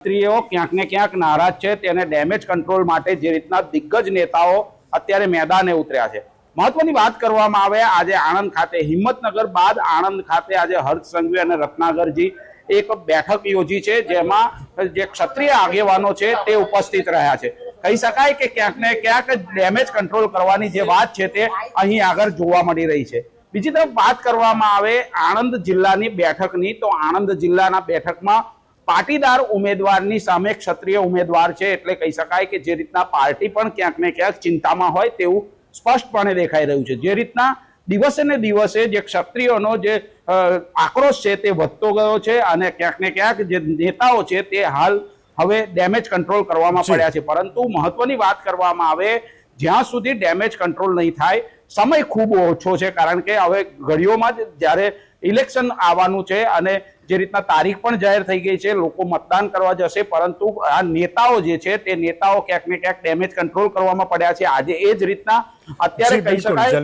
સ્ત્રીઓ ક્યાંક ને ક્યાંક નારાજ છે, તેને ડેમેજ કંટ્રોલ માટે જે રીતના દિગ્ગજ નેતાઓ અત્યારે મેદાને ઉતર્યા છે. મહત્વની વાત કરવામાં આવે, આજે આણંદ ખાતે, હિંમતનગર બાદ આણંદ ખાતે આજે હર્ષ સંઘવી અને રત્નાગરજી એક બેઠક યોજી છે, જેમાં જે ક્ષત્રિય આગેવાનો છે તે ઉપસ્થિત રહ્યા છે. કહી શકાય કે ક્યાંક ને ક્યાંક ડેમેજ કંટ્રોલ કરવાની જે વાત છે તે અહીં આગળ જોવા મળી રહી છે. બીજી તરફ વાત કરવામાં આવે આણંદ જિલ્લાની બેઠકની, તો આણંદ જિલ્લાના બેઠકમાં પાટીદાર ઉમેદવારની સામે ક્ષત્રિય ઉમેદવાર છે એટલે કહી શકાય કે જે રીતના પાર્ટી પણ ક્યાંક ને ક્યાંક ચિંતામાં હોય તેવું સ્પષ્ટપણે દેખાઈ રહ્યું છે. જે રીતના દિવસે ને દિવસે જે ક્ષત્રિયોનો જે આક્રોશ છે તે વધતો ગયો છે અને ક્યાંક ને ક્યાંક જે નેતાઓ છે તે હાલ હવે ડેમેજ કંટ્રોલ કરવામાં પડ્યા છે. પરંતુ મહત્વની વાત કરવામાં આવે જ્યાં સુધી ડેમેજ કંટ્રોલ નહીં થાય સમય ખૂબ ઓછો છે કારણ કે હવે ઘડીઓમાં જ જ્યારે ઇલેક્શન આવવાનું છે અને જે રીતના તારીખ પણ જાહેર થઈ ગઈ છે લોકો મતદાન કરવા જશે પરંતુ આ નેતાઓ જે છે તે નેતાઓ ક્યાંક ને ક્યાંક ડેમેજ કંટ્રોલ કરવામાં પડ્યા છે. આજે એ જ રીતના અત્યારે કહી શકાય